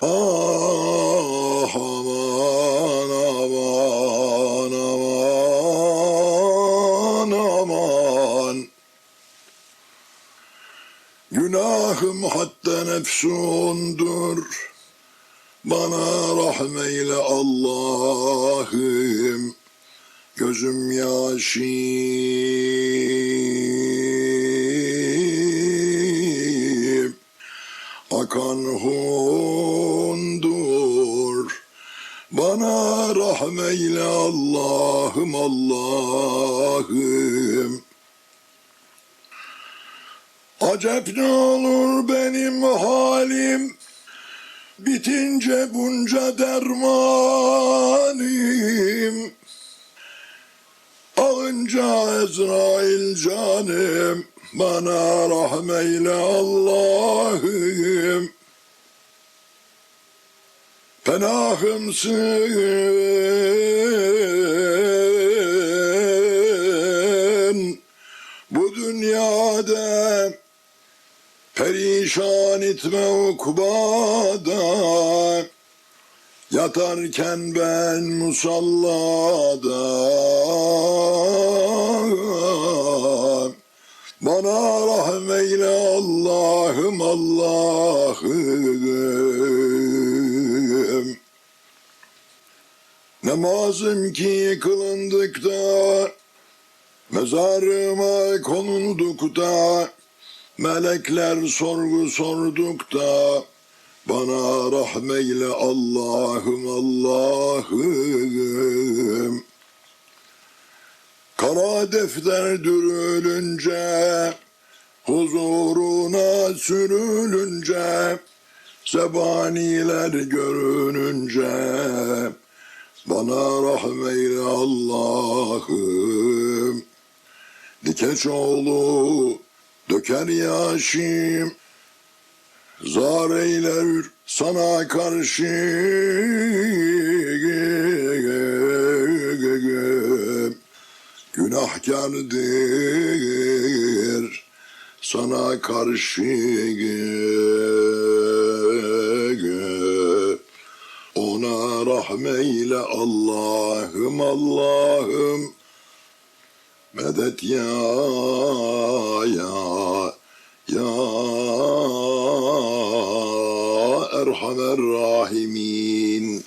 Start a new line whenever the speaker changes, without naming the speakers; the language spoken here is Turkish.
Ah aman aman Günahım hatta nefsundur. Bana rahmeyle Allah'ım. Gözüm yaşim Akan hundur Bana rahmeyle Allah'ım Allah'ım. Acep ne olur benim halim Bitince bunca dermanim. Alınca Ezrail canım Bana rahmeyle Allah'ım Penahımsın Bu dünyada Perişan etme ukbada. Yatarken ben musallada. Bana rahmeyle Allah'ım Allah'ım Namazım ki kılındıkta Mezarıma konuldukta Melekler sorgu sordukta bana rahmeyle Allah'ım Allah'ım. Kara defter dürülünce Huzuruna sürülünce Zebaniler görününce Bana rahmeyle Allah'ım. Dikeçoğlu döker yaşım. Zar eyler sana karşı Günahkardır sana karşı rahmeyle Allah'ım Allah'ım. Medet ya ya ya Erhamer Rahimin